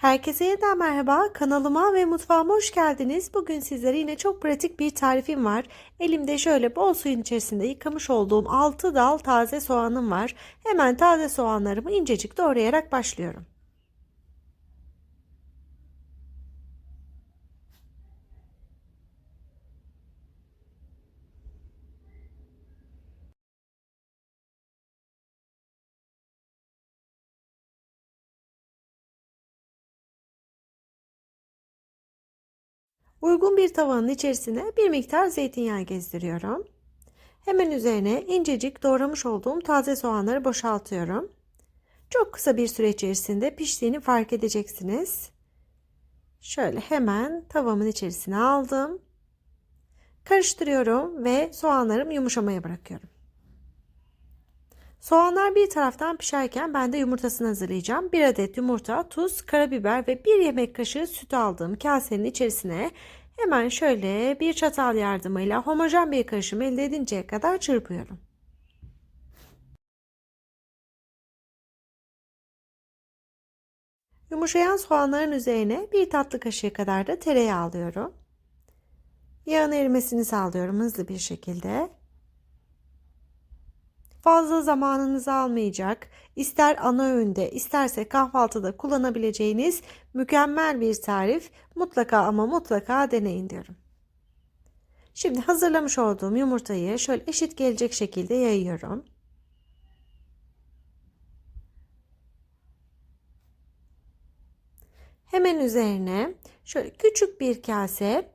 Herkese yeniden merhaba. Kanalıma ve mutfağıma hoş geldiniz. Bugün sizlere yine çok pratik bir tarifim var. Elimde şöyle bol suyun içerisinde yıkamış olduğum 6 dal taze soğanım var. Hemen taze soğanlarımı incecik doğrayarak başlıyorum. Uygun bir tavanın içerisine bir miktar zeytinyağı gezdiriyorum. Hemen üzerine incecik doğramış olduğum taze soğanları boşaltıyorum. Çok kısa bir süre içerisinde piştiğini fark edeceksiniz. Şöyle hemen tavamın içerisine aldım. Karıştırıyorum ve soğanlarım yumuşamaya bırakıyorum. Soğanlar bir taraftan pişerken ben de yumurtasını hazırlayacağım. Bir adet yumurta, tuz, karabiber ve bir yemek kaşığı süt aldığım kasenin içerisine hemen şöyle bir çatal yardımıyla homojen bir karışım elde edinceye kadar çırpıyorum. Yumuşayan soğanların üzerine bir tatlı kaşığı kadar da tereyağı alıyorum. Yağın erimesini sağlıyorum hızlı bir şekilde fazla zamanınızı almayacak, ister ana öğünde isterse kahvaltıda kullanabileceğiniz mükemmel bir tarif. Mutlaka ama mutlaka deneyin diyorum. Şimdi hazırlamış olduğum yumurtayı şöyle eşit gelecek şekilde yayıyorum. Hemen üzerine şöyle küçük bir kase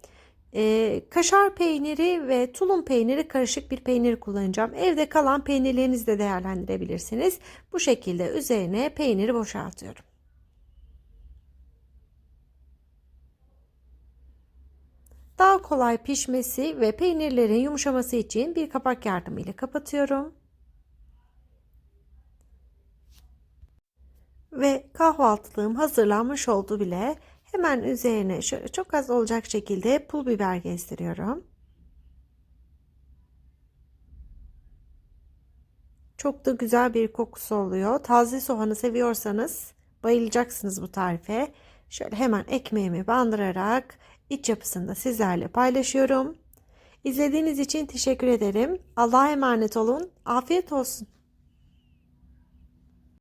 e, kaşar peyniri ve tulum peyniri karışık bir peynir kullanacağım. Evde kalan peynirlerinizi de değerlendirebilirsiniz. Bu şekilde üzerine peyniri boşaltıyorum. Daha kolay pişmesi ve peynirlerin yumuşaması için bir kapak yardımıyla kapatıyorum. Ve kahvaltılığım hazırlanmış oldu bile. Hemen üzerine şöyle çok az olacak şekilde pul biber gezdiriyorum. Çok da güzel bir kokusu oluyor. Taze soğanı seviyorsanız bayılacaksınız bu tarife. Şöyle hemen ekmeğimi bandırarak iç yapısını da sizlerle paylaşıyorum. İzlediğiniz için teşekkür ederim. Allah'a emanet olun. Afiyet olsun.